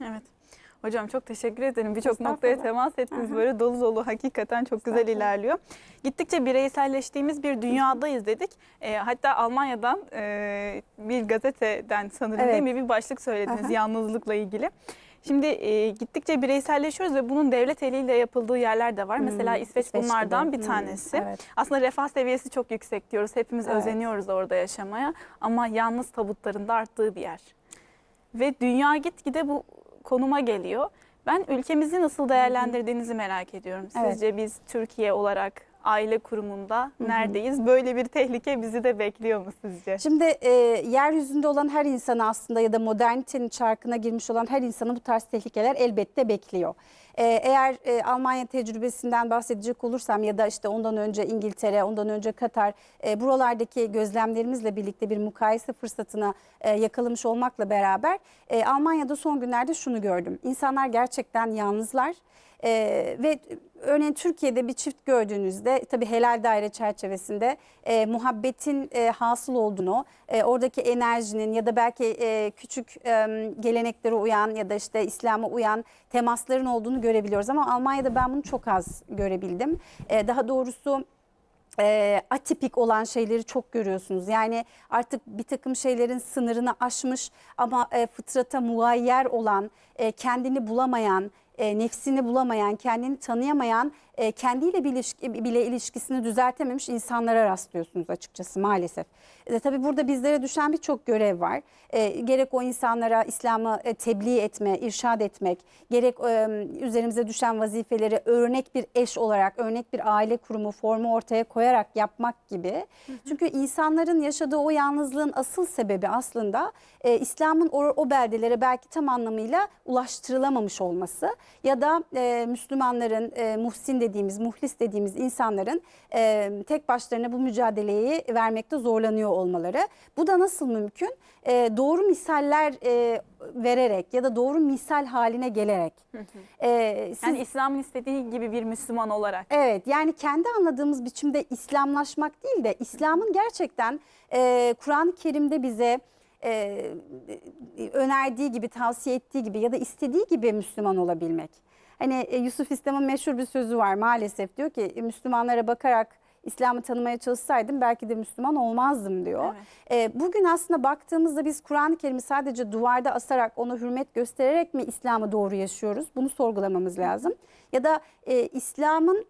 Evet. Hocam çok teşekkür ederim. Birçok noktaya temas ettiniz. Böyle dolu dolu hakikaten çok güzel ilerliyor. Gittikçe bireyselleştiğimiz bir dünyadayız dedik. E, hatta Almanya'dan e, bir gazeteden sanırım Evet. değil mi bir başlık söylediniz yalnızlıkla ilgili. Şimdi e, gittikçe bireyselleşiyoruz ve bunun devlet eliyle yapıldığı yerler de var. Mesela Hmm, İsveç, İsveç bunlardan gibi. bir Hmm, tanesi. evet. Aslında refah seviyesi çok yüksek diyoruz. Hepimiz Evet. özeniyoruz orada yaşamaya. Ama yalnız tabutların da arttığı bir yer. Ve dünya gitgide bu konuma geliyor. Ben ülkemizi nasıl değerlendirdiğinizi merak ediyorum. Evet. Sizce biz Türkiye olarak aile kurumunda hı. neredeyiz? Böyle bir tehlike bizi de bekliyor mu sizce? Şimdi e, yeryüzünde olan her insanı aslında ya da modernitenin çarkına girmiş olan her insanı bu tarz tehlikeler elbette bekliyor. E, eğer e, Almanya tecrübesinden bahsedecek olursam ya da işte ondan önce İngiltere, ondan önce Katar, e, buralardaki gözlemlerimizle birlikte bir mukayese fırsatına e, yakalamış olmakla beraber e, Almanya'da son günlerde şunu gördüm. İnsanlar gerçekten yalnızlar. Ee, ve örneğin Türkiye'de bir çift gördüğünüzde tabii helal daire çerçevesinde e, muhabbetin e, hasıl olduğunu, e, oradaki enerjinin ya da belki e, küçük e, geleneklere uyan ya da işte İslam'a uyan temasların olduğunu görebiliyoruz. Ama Almanya'da ben bunu çok az görebildim. E, daha doğrusu e, atipik olan şeyleri çok görüyorsunuz. Yani artık bir takım şeylerin sınırını aşmış ama e, fıtrata muayyer olan, e, kendini bulamayan, e, nefsini bulamayan, kendini tanıyamayan, e, kendiyle bile ilişkisini düzeltememiş insanlara rastlıyorsunuz açıkçası maalesef. E, tabii burada bizlere düşen birçok görev var. E, gerek o insanlara İslam'ı e, tebliğ etme, irşad etmek, gerek e, üzerimize düşen vazifeleri örnek bir eş olarak, örnek bir aile kurumu formu ortaya koyarak yapmak gibi. Çünkü insanların yaşadığı o yalnızlığın asıl sebebi aslında e, İslam'ın o, o beldelere belki tam anlamıyla ulaştırılamamış olması ya da e, Müslümanların e, muhsin dediğimiz, muhlis dediğimiz insanların e, tek başlarına bu mücadeleyi vermekte zorlanıyor olmaları. Bu da nasıl mümkün? E, doğru misaller e, vererek ya da doğru misal haline gelerek. E, siz- Yani İslam'ın istediği gibi bir Müslüman olarak. Evet yani kendi anladığımız biçimde İslamlaşmak değil de İslam'ın gerçekten e, Kur'an-ı Kerim'de bize e, önerdiği gibi, tavsiye ettiği gibi ya da istediği gibi Müslüman olabilmek. Hani e, Yusuf İslam'ın meşhur bir sözü var maalesef diyor ki "E, Müslümanlara bakarak İslam'ı tanımaya çalışsaydım belki de Müslüman olmazdım diyor. E, bugün aslında baktığımızda biz Kur'an-ı Kerim'i sadece duvarda asarak ona hürmet göstererek mi İslam'ı doğru yaşıyoruz? Bunu sorgulamamız lazım. Ya da e, İslam'ın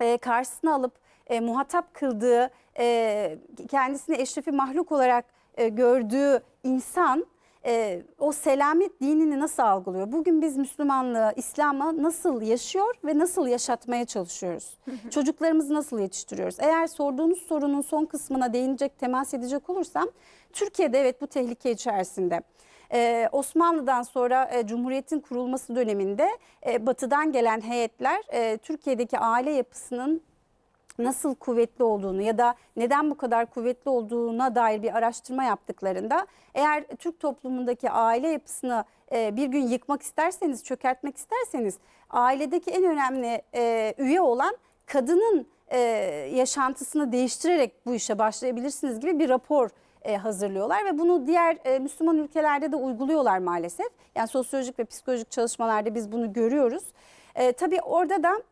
e, karşısına alıp e, muhatap kıldığı, e, kendisini eşrefi mahluk olarak e, gördüğü insan e, o selamet dinini nasıl algılıyor? Bugün biz Müslümanlığı, İslam'ı nasıl yaşıyor ve nasıl yaşatmaya çalışıyoruz? Çocuklarımızı nasıl yetiştiriyoruz? Eğer sorduğunuz sorunun son kısmına değinecek, temas edecek olursam, Türkiye'de evet bu tehlike içerisinde. Ee, Osmanlı'dan sonra e, Cumhuriyet'in kurulması döneminde e, batıdan gelen heyetler e, Türkiye'deki aile yapısının nasıl kuvvetli olduğunu ya da neden bu kadar kuvvetli olduğuna dair bir araştırma yaptıklarında eğer Türk toplumundaki aile yapısını e, bir gün yıkmak isterseniz, çökertmek isterseniz ailedeki en önemli e, üye olan kadının e, yaşantısını değiştirerek bu işe başlayabilirsiniz gibi bir rapor e, hazırlıyorlar ve bunu diğer e, Müslüman ülkelerde de uyguluyorlar maalesef. Yani sosyolojik ve psikolojik çalışmalarda biz bunu görüyoruz. E, tabii orada da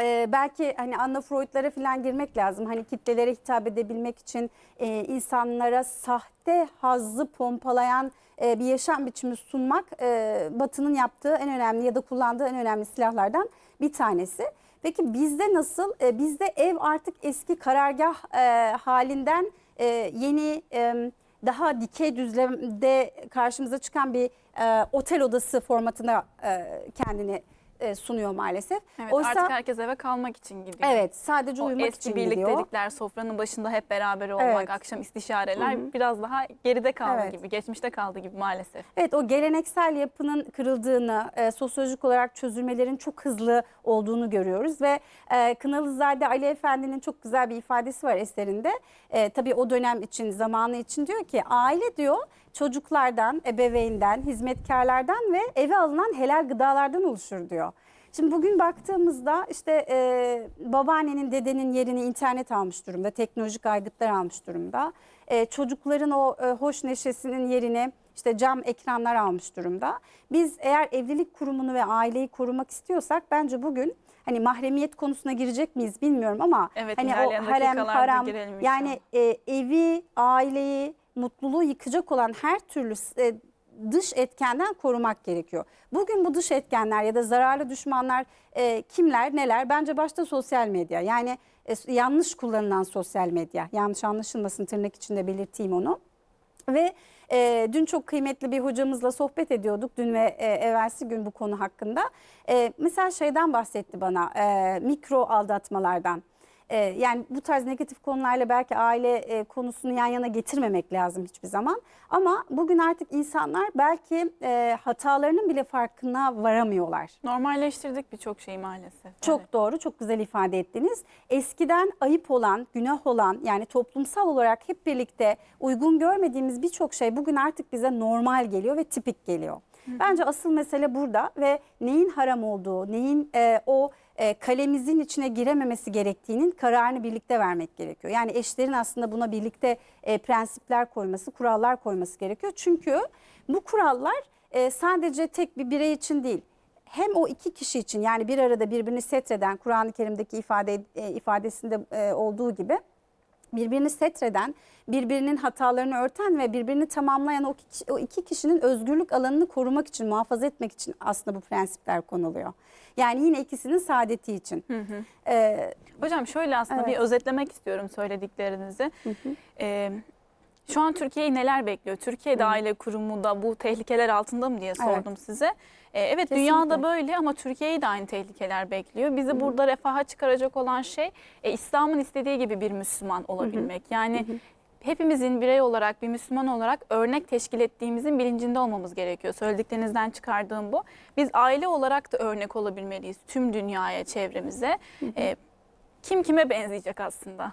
ee, belki hani Anna Freud'lara falan girmek lazım. Hani kitlelere hitap edebilmek için e, insanlara sahte hazzı pompalayan e, bir yaşam biçimi sunmak e, Batı'nın yaptığı en önemli ya da kullandığı en önemli silahlardan bir tanesi. Peki bizde nasıl? E, bizde ev artık eski karargah e, halinden e, yeni e, daha dikey düzlemde karşımıza çıkan bir e, otel odası formatına e, kendini e, sunuyor maalesef. Evet, Oysa artık herkes eve kalmak için gidiyor. evet sadece O uyumak eski için gidiyor. dedikler, sofranın başında hep beraber olmak, Evet. akşam istişareler Hı hı. biraz daha geride kaldı Evet. gibi, geçmişte kaldı gibi maalesef. Evet o geleneksel yapının kırıldığını, e, sosyolojik olarak çözülmelerin çok hızlı olduğunu görüyoruz ve e, Kınalızade Ali Efendi'nin çok güzel bir ifadesi var eserinde. E, tabii o dönem için, zamanı için diyor ki aile diyor çocuklardan, ebeveynden, hizmetkarlardan ve eve alınan helal gıdalardan oluşur diyor. Şimdi bugün baktığımızda işte e, babaannenin, dedenin yerini internet almış durumda, teknolojik aygıtlar almış durumda. E, çocukların o e, hoş neşesinin yerini işte cam ekranlar almış durumda. Biz eğer evlilik kurumunu ve aileyi korumak istiyorsak bence bugün hani mahremiyet konusuna girecek miyiz bilmiyorum ama Evet, hani o harem haram yani e, evi, aileyi, mutluluğu yıkacak olan her türlü e, dış etkenden korumak gerekiyor. Bugün bu dış etkenler ya da zararlı düşmanlar e, kimler, neler? Bence başta sosyal medya. Yani e, yanlış kullanılan sosyal medya. Yanlış anlaşılmasın tırnak içinde belirteyim onu. Ve e, dün çok kıymetli bir hocamızla sohbet ediyorduk dün ve e, evvelsi gün bu konu hakkında. E, mesela şeyden bahsetti bana e, mikro aldatmalardan. E, yani bu tarz negatif konularla belki aile e, konusunu yan yana getirmemek lazım hiçbir zaman. Ama bugün artık insanlar belki e, hatalarının bile farkına varamıyorlar. Normalleştirdik birçok şeyi maalesef. Çok Evet. doğru, çok güzel ifade ettiniz. Eskiden ayıp olan, günah olan yani toplumsal olarak hep birlikte uygun görmediğimiz birçok şey bugün artık bize normal geliyor ve tipik geliyor. Bence asıl mesele burada ve neyin haram olduğu, neyin e, o e, kalemizin içine girememesi gerektiğinin kararını birlikte vermek gerekiyor. Yani eşlerin aslında buna birlikte e, prensipler koyması, kurallar koyması gerekiyor. Çünkü bu kurallar e, sadece tek bir birey için değil hem o iki kişi için yani bir arada birbirini setreden Kur'an-ı Kerim'deki ifade e, ifadesinde e, olduğu gibi birbirini setreden, birbirinin hatalarını örten ve birbirini tamamlayan o, kişi- o iki kişinin özgürlük alanını korumak için, muhafaza etmek için aslında bu prensipler konuluyor. Yani yine ikisinin saadeti için. Ee, Hocam şöyle aslında Evet. bir özetlemek istiyorum söylediklerinizi. Ee, şu an Türkiye'yi neler bekliyor? Türkiye'de aile kurumu da bu tehlikeler altında mı diye sordum size. Ee, evet Kesinlikle. dünyada böyle ama Türkiye'yi de aynı tehlikeler bekliyor. Bizi burada refaha çıkaracak olan şey e, İslam'ın istediği gibi bir Müslüman olabilmek. Yani hepimizin birey olarak bir Müslüman olarak örnek teşkil ettiğimizin bilincinde olmamız gerekiyor. Söylediklerinizden çıkardığım bu. Biz aile olarak da örnek olabilmeliyiz tüm dünyaya, çevremize. Ee, kim kime benzeyecek aslında?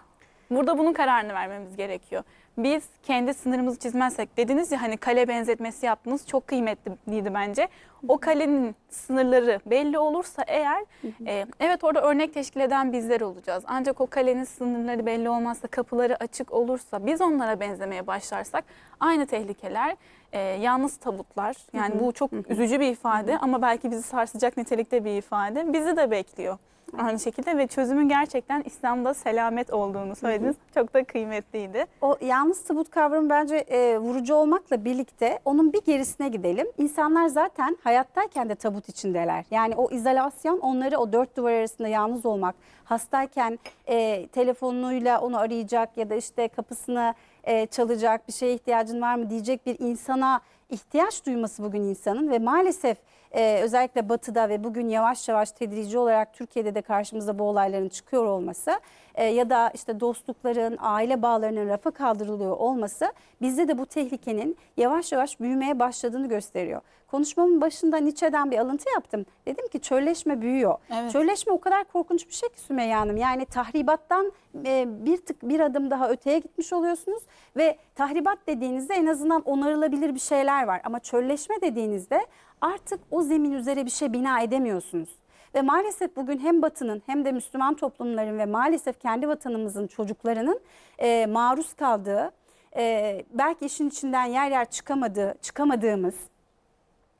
Burada bunun kararını vermemiz gerekiyor. Biz kendi sınırımızı çizmezsek dediniz ya hani kale benzetmesi yaptınız çok kıymetliydi bence. O kalenin sınırları belli olursa eğer e, evet orada örnek teşkil eden bizler olacağız. Ancak o kalenin sınırları belli olmazsa kapıları açık olursa biz onlara benzemeye başlarsak aynı tehlikeler e, yalnız tabutlar yani bu çok üzücü bir ifade ama belki bizi sarsacak nitelikte bir ifade bizi de bekliyor. Aynı şekilde ve çözümün gerçekten İslam'da selamet olduğunu söylediniz. Çok da kıymetliydi. O yalnız tabut kavramı bence e, vurucu olmakla birlikte onun bir gerisine gidelim. İnsanlar zaten hayattayken de tabut içindeler. Yani o izolasyon onları o dört duvar arasında yalnız olmak, hastayken e, telefonuyla onu arayacak ya da işte kapısını e, çalacak bir şeye ihtiyacın var mı diyecek bir insana ihtiyaç duyması bugün insanın ve maalesef e, özellikle batıda ve bugün yavaş yavaş tedrici olarak Türkiye'de de karşımıza bu olayların çıkıyor olması e, ya da işte dostlukların, aile bağlarının rafa kaldırılıyor olması bizde de bu tehlikenin yavaş yavaş büyümeye başladığını gösteriyor. Konuşmamın başında Nietzsche'den bir alıntı yaptım. Dedim ki çölleşme büyüyor. Evet. Çölleşme o kadar korkunç bir şey ki Sümeyye Hanım. Yani tahribattan e, bir tık bir adım daha öteye gitmiş oluyorsunuz ve tahribat dediğinizde en azından onarılabilir bir şeyler var. Ama çölleşme dediğinizde artık o zemin üzere bir şey bina edemiyorsunuz. Ve maalesef bugün hem Batı'nın hem de Müslüman toplumların ve maalesef kendi vatanımızın çocuklarının e, maruz kaldığı, e, belki işin içinden yer yer çıkamadığı, çıkamadığımız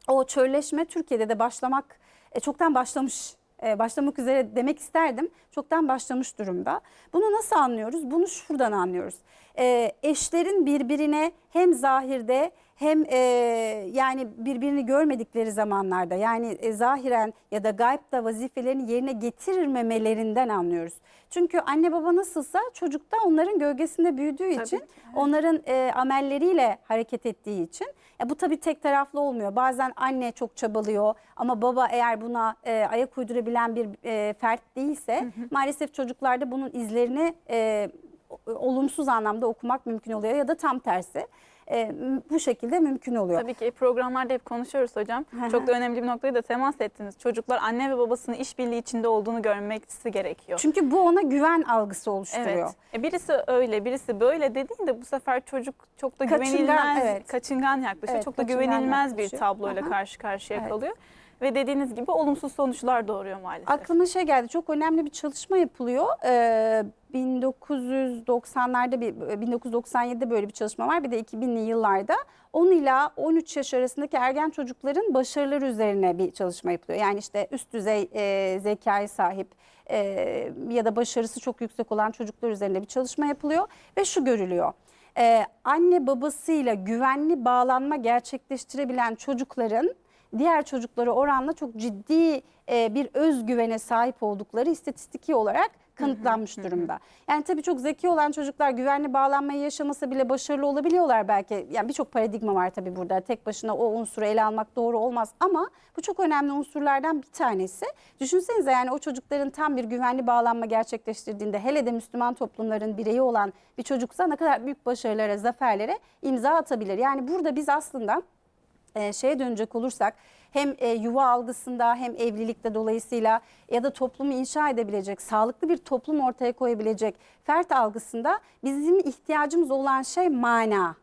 o çölleşme Türkiye'de de başlamak e, çoktan başlamış. e, başlamak üzere demek isterdim. Çoktan başlamış durumda. Bunu nasıl anlıyoruz? Bunu şuradan anlıyoruz. E, eşlerin birbirine hem zahirde hem e, yani birbirini görmedikleri zamanlarda yani e, zahiren ya da gaybda vazifelerini yerine getirmemelerinden anlıyoruz. Çünkü anne baba nasılsa çocuk da onların gölgesinde büyüdüğü Tabii için evet. onların e, amelleriyle hareket ettiği için ya bu tabii tek taraflı olmuyor. Bazen anne çok çabalıyor ama baba eğer buna e, ayak uydurabilen bir e, fert değilse maalesef çocuklarda bunun izlerini e, olumsuz anlamda okumak mümkün oluyor ya da tam tersi. E, bu şekilde mümkün oluyor. Tabii ki programlarda hep konuşuyoruz hocam. Çok da önemli bir noktayı da temas ettiniz. Çocuklar anne ve babasının işbirliği içinde olduğunu görmesi gerekiyor. Çünkü bu ona güven algısı oluşturuyor. Evet. E birisi öyle, birisi böyle dediğinde bu sefer çocuk çok da Kaçıngan, güvenilmez, evet. kaçıngan yaklaşıyor. Evet, çok da güvenilmez bir yaklaşıyor. tabloyla Aha. karşı karşıya Evet. kalıyor. Ve dediğiniz gibi olumsuz sonuçlar doğuruyor maalesef. Aklıma şey geldi çok önemli bir çalışma yapılıyor. Ee, 1990'larda bir 1997'de böyle bir çalışma var. Bir de 2000'li yıllarda 10 ila 13 yaş arasındaki ergen çocukların başarıları üzerine bir çalışma yapılıyor. Yani işte üst düzey e, zekaya sahip e, ya da başarısı çok yüksek olan çocuklar üzerinde bir çalışma yapılıyor ve şu görülüyor. E, anne babasıyla güvenli bağlanma gerçekleştirebilen çocukların diğer çocuklara oranla çok ciddi e, bir özgüvene sahip oldukları istatistiki olarak kanıtlanmış durumda. Yani tabii çok zeki olan çocuklar güvenli bağlanmayı yaşamasa bile başarılı olabiliyorlar belki. Yani birçok paradigma var tabii burada. Tek başına o unsuru ele almak doğru olmaz ama bu çok önemli unsurlardan bir tanesi. Düşünsenize yani o çocukların tam bir güvenli bağlanma gerçekleştirdiğinde hele de Müslüman toplumların bireyi olan bir çocuksa ne kadar büyük başarılara, zaferlere imza atabilir. Yani burada biz aslında e, şeye dönecek olursak hem e, yuva algısında hem evlilikte dolayısıyla ya da toplumu inşa edebilecek, sağlıklı bir toplum ortaya koyabilecek fert algısında bizim ihtiyacımız olan şey mana,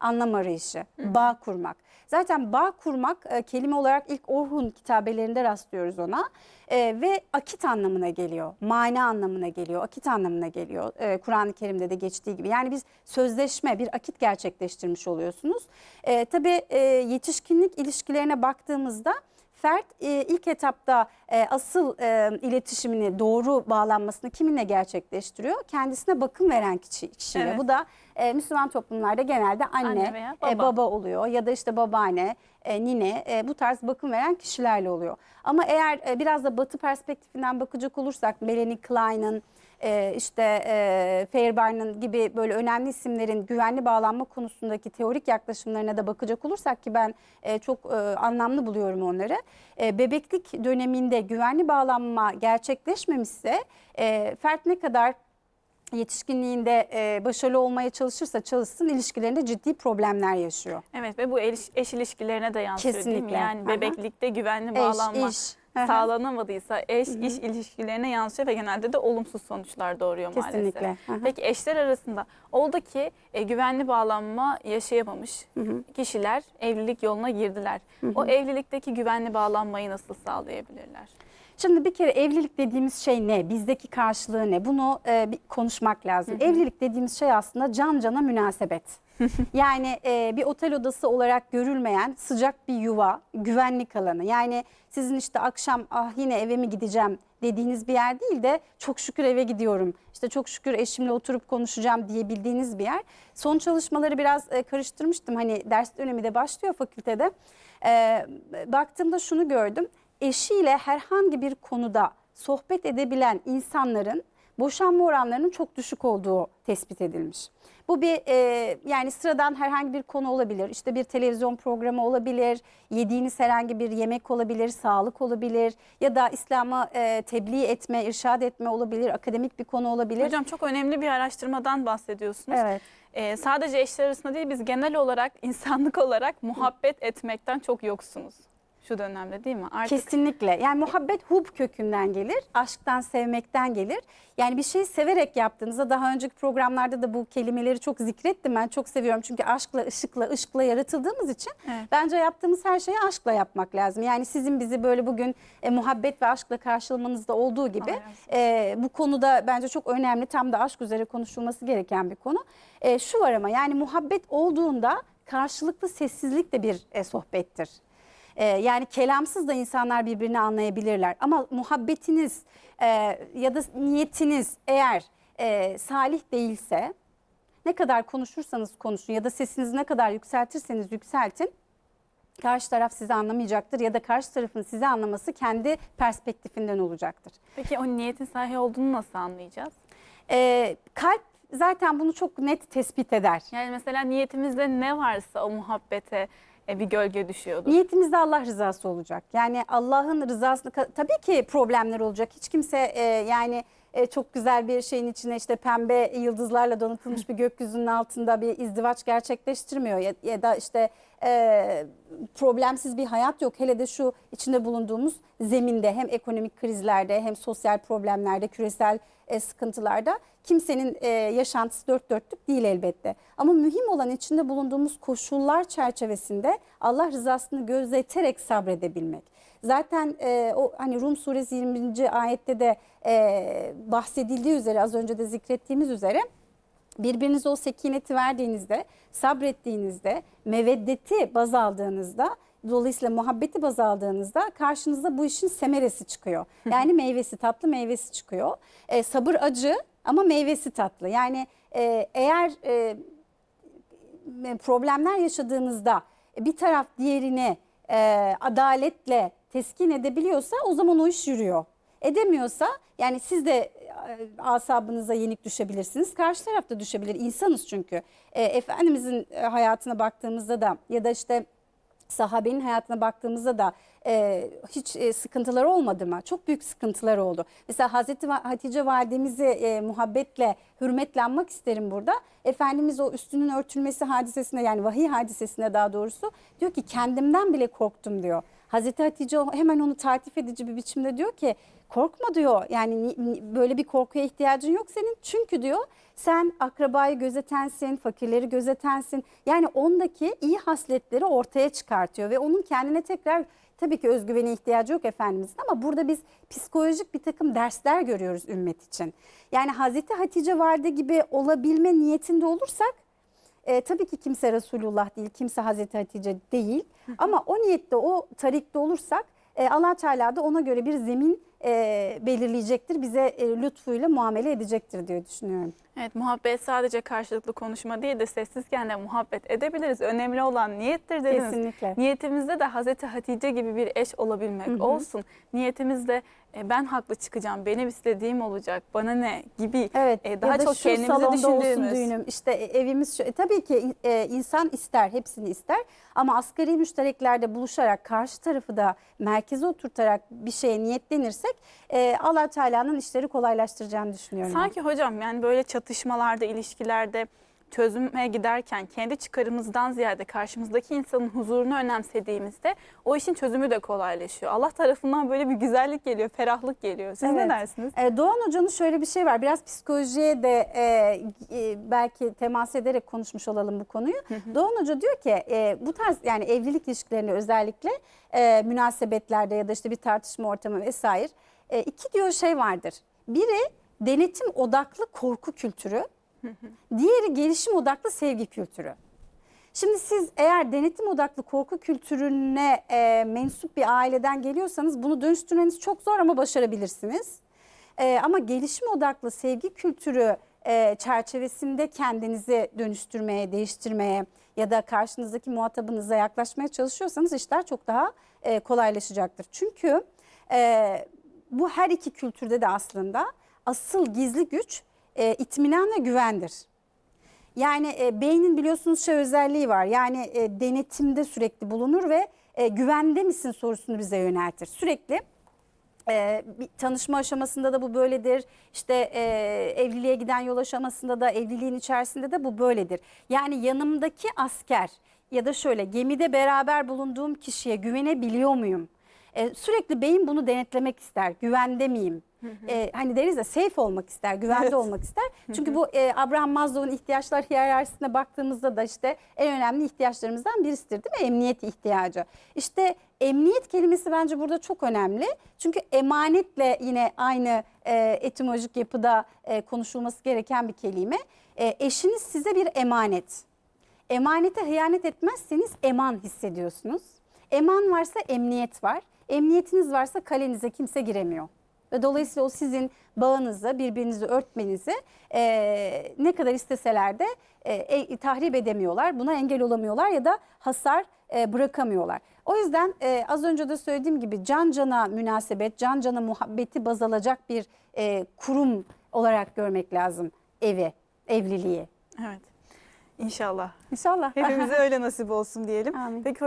anlam arayışı, bağ kurmak. Zaten bağ kurmak e, kelime olarak ilk Orhun kitabelerinde rastlıyoruz ona E, ve akit anlamına geliyor, mana anlamına geliyor, akit anlamına geliyor. E, Kur'an-ı Kerim'de de geçtiği gibi. Yani biz sözleşme, bir akit gerçekleştirmiş oluyorsunuz. E, tabii e, yetişkinlik ilişkilerine baktığımızda Fert e, ilk etapta e, asıl e, iletişimini doğru bağlanmasını kiminle gerçekleştiriyor? Kendisine bakım veren kişi, kişiyle. Evet. Bu da e, Müslüman toplumlarda genelde anne, Anne veya e, baba. baba oluyor ya da işte babaanne, e, nine e, bu tarz bakım veren kişilerle oluyor. Ama eğer e, biraz da batı perspektifinden bakacak olursak Melanie Klein'ın e, işte e, Feyerbahn'ın gibi böyle önemli isimlerin güvenli bağlanma konusundaki teorik yaklaşımlarına da bakacak olursak ki ben e, çok e, anlamlı buluyorum onları. E, bebeklik döneminde güvenli bağlanma gerçekleşmemişse e, fert ne kadar yetişkinliğinde e, başarılı olmaya çalışırsa çalışsın ilişkilerinde ciddi problemler yaşıyor. Evet ve bu eş, eş ilişkilerine de yansıyor değil mi? Kesinlikle. Yani Aha. bebeklikte güvenli Eş, bağlanma iş. Hı hı. sağlanamadıysa eş iş ilişkilerine yansıyor ve genelde de olumsuz sonuçlar doğuruyor Kesinlikle. maalesef. Hı hı. Peki eşler arasında oldu ki e, güvenli bağlanma yaşayamamış kişiler evlilik yoluna girdiler. O evlilikteki güvenli bağlanmayı nasıl sağlayabilirler? Şimdi bir kere evlilik dediğimiz şey ne? Bizdeki karşılığı ne? Bunu e, bir konuşmak lazım. Evlilik dediğimiz şey aslında can cana münasebet. yani e, bir otel odası olarak görülmeyen sıcak bir yuva, güvenlik alanı. Yani sizin işte akşam ah yine eve mi gideceğim dediğiniz bir yer değil de çok şükür eve gidiyorum. İşte çok şükür eşimle oturup konuşacağım diyebildiğiniz bir yer. Son çalışmaları biraz e, karıştırmıştım. Hani ders dönemi de başlıyor fakültede. E, baktığımda şunu gördüm eşiyle herhangi bir konuda sohbet edebilen insanların boşanma oranlarının çok düşük olduğu tespit edilmiş. Bu bir e, yani sıradan herhangi bir konu olabilir. İşte bir televizyon programı olabilir, yediğiniz herhangi bir yemek olabilir, sağlık olabilir ya da İslam'a e, tebliğ etme, irşad etme olabilir, akademik bir konu olabilir. Hocam çok önemli bir araştırmadan bahsediyorsunuz. Evet. E, sadece eşler arasında değil biz genel olarak insanlık olarak muhabbet etmekten çok yoksunuz şu dönemde değil mi? Artık Kesinlikle. Yani muhabbet hub kökünden gelir. Aşktan, sevmekten gelir. Yani bir şeyi severek yaptığınızda daha önceki programlarda da bu kelimeleri çok zikrettim. Ben çok seviyorum. Çünkü aşkla, ışıkla, ışıkla yaratıldığımız için Evet. bence yaptığımız her şeyi aşkla yapmak lazım. Yani sizin bizi böyle bugün e, muhabbet ve aşkla karşılamanızda olduğu gibi e, bu konuda bence çok önemli. Tam da aşk üzere konuşulması gereken bir konu. E, şu var ama yani muhabbet olduğunda karşılıklı sessizlik de bir e, sohbettir. Ee, yani kelamsız da insanlar birbirini anlayabilirler. Ama muhabbetiniz e, ya da niyetiniz eğer e, salih değilse ne kadar konuşursanız konuşun ya da sesinizi ne kadar yükseltirseniz yükseltin karşı taraf sizi anlamayacaktır ya da karşı tarafın sizi anlaması kendi perspektifinden olacaktır. peki o niyetin sahi olduğunu nasıl anlayacağız? Ee, kalp zaten bunu çok net tespit eder. Yani mesela niyetimizde ne varsa o muhabbete e, bir gölge düşüyordur. Niyetimizde Allah rızası olacak. Yani Allah'ın rızasını tabii ki problemler olacak. Hiç kimse e, yani e, çok güzel bir şeyin içine işte pembe yıldızlarla donatılmış bir gökyüzünün altında bir izdivaç gerçekleştirmiyor ya, ya da işte e, problemsiz bir hayat yok. Hele de şu içinde bulunduğumuz zeminde hem ekonomik krizlerde hem sosyal problemlerde, küresel e, sıkıntılarda kimsenin e, yaşantısı dört dörtlük değil elbette. Ama mühim olan içinde bulunduğumuz koşullar çerçevesinde Allah rızasını gözeterek sabredebilmek. Zaten e, o hani Rum suresi 20. ayette de e, bahsedildiği üzere az önce de zikrettiğimiz üzere birbirinize o sekineti verdiğinizde, sabrettiğinizde, meveddeti baz aldığınızda, dolayısıyla muhabbeti baz aldığınızda karşınıza bu işin semeresi çıkıyor. Yani meyvesi tatlı meyvesi çıkıyor. E, sabır acı ama meyvesi tatlı. Yani e, eğer e, problemler yaşadığınızda bir taraf diğerini e, adaletle teskin edebiliyorsa o zaman o iş yürüyor. Edemiyorsa yani siz de e, asabınıza yenik düşebilirsiniz. Karşı taraf da düşebilir. İnsanız çünkü. E, Efendimizin e, hayatına baktığımızda da ya da işte sahabenin hayatına baktığımızda da e, hiç e, sıkıntılar olmadı mı? Çok büyük sıkıntılar oldu. Mesela Hazreti Hatice validemizi e, muhabbetle, hürmetle anmak isterim burada. Efendimiz o üstünün örtülmesi hadisesine yani vahiy hadisesine daha doğrusu diyor ki kendimden bile korktum diyor. Hazreti Hatice hemen onu tartif edici bir biçimde diyor ki korkma diyor. Yani ni- ni- böyle bir korkuya ihtiyacın yok senin. Çünkü diyor sen akrabayı gözetensin, fakirleri gözetensin. Yani ondaki iyi hasletleri ortaya çıkartıyor ve onun kendine tekrar tabii ki özgüvene ihtiyacı yok Efendimizin ama burada biz psikolojik bir takım dersler görüyoruz ümmet için. Yani Hazreti Hatice Valide gibi olabilme niyetinde olursak e, tabii ki kimse Resulullah değil, kimse Hazreti Hatice değil. Ama o niyette, o tarikte olursak e, allah Teala da ona göre bir zemin e, belirleyecektir. Bize e, lütfuyla muamele edecektir diye düşünüyorum. Evet muhabbet sadece karşılıklı konuşma değil de sessizken de muhabbet edebiliriz. Önemli olan niyettir dediniz. Kesinlikle. Niyetimizde de Hazreti Hatice gibi bir eş olabilmek Hı hı. olsun. Niyetimizde e, ben haklı çıkacağım, benim istediğim olacak, bana ne gibi Evet. e, daha çok kendimizi düşündüğümüz. düğünüm. İşte e, evimiz şu. E, tabii ki e, insan ister, hepsini ister. Ama asgari müştereklerde buluşarak karşı tarafı da merkeze oturtarak bir şeye niyetlenirsek e, Allah Teala'nın işleri kolaylaştıracağını düşünüyorum. Sanki hocam yani böyle çatışmalarda, ilişkilerde çözüme giderken kendi çıkarımızdan ziyade karşımızdaki insanın huzurunu önemsediğimizde o işin çözümü de kolaylaşıyor. Allah tarafından böyle bir güzellik geliyor, ferahlık geliyor. Siz ne Evet. dersiniz? E, Doğan Hoca'nın şöyle bir şey var. Biraz psikolojiye de e, e, belki temas ederek konuşmuş olalım bu konuyu. Doğan Hoca diyor ki e, bu tarz yani evlilik ilişkilerinde özellikle e, münasebetlerde ya da işte bir tartışma ortamı vesaire e, iki diyor şey vardır. Biri denetim odaklı korku kültürü. Diğeri gelişim odaklı sevgi kültürü. Şimdi siz eğer denetim odaklı korku kültürüne e, mensup bir aileden geliyorsanız bunu dönüştürmeniz çok zor ama başarabilirsiniz. E, ama gelişim odaklı sevgi kültürü e, çerçevesinde kendinizi dönüştürmeye, değiştirmeye ya da karşınızdaki muhatabınıza yaklaşmaya çalışıyorsanız işler çok daha e, kolaylaşacaktır. Çünkü e, bu her iki kültürde de aslında asıl gizli güç e, itminan ve güvendir. Yani e, beynin biliyorsunuz şey özelliği var. Yani e, denetimde sürekli bulunur ve e, güvende misin sorusunu bize yöneltir. Sürekli e, bir tanışma aşamasında da bu böyledir. İşte e, evliliğe giden yol aşamasında da evliliğin içerisinde de bu böyledir. Yani yanımdaki asker ya da şöyle gemide beraber bulunduğum kişiye güvenebiliyor muyum? E, sürekli beyin bunu denetlemek ister. Güvende miyim? E, hani deriz ya safe olmak ister, güvende Evet. olmak ister. Çünkü bu e, Abraham Maslow'un ihtiyaçlar hiyerarşisine baktığımızda da işte en önemli ihtiyaçlarımızdan birisidir değil mi? Emniyet ihtiyacı. İşte emniyet kelimesi bence burada çok önemli. Çünkü emanetle yine aynı e, etimolojik yapıda e, konuşulması gereken bir kelime. E, eşiniz size bir emanet. Emanete hıyanet etmezseniz eman hissediyorsunuz. Eman varsa emniyet var. Emniyetiniz varsa kalenize kimse giremiyor. Ve dolayısıyla o sizin bağınızı, birbirinizi örtmenizi e, ne kadar isteseler de e, e, tahrip edemiyorlar. Buna engel olamıyorlar ya da hasar e, bırakamıyorlar. O yüzden e, az önce de söylediğim gibi can cana münasebet, can cana muhabbeti baz alacak bir e, kurum olarak görmek lazım evi, evliliği. Evet. İnşallah. İnşallah. Hepimize öyle nasip olsun diyelim. Amin. Peki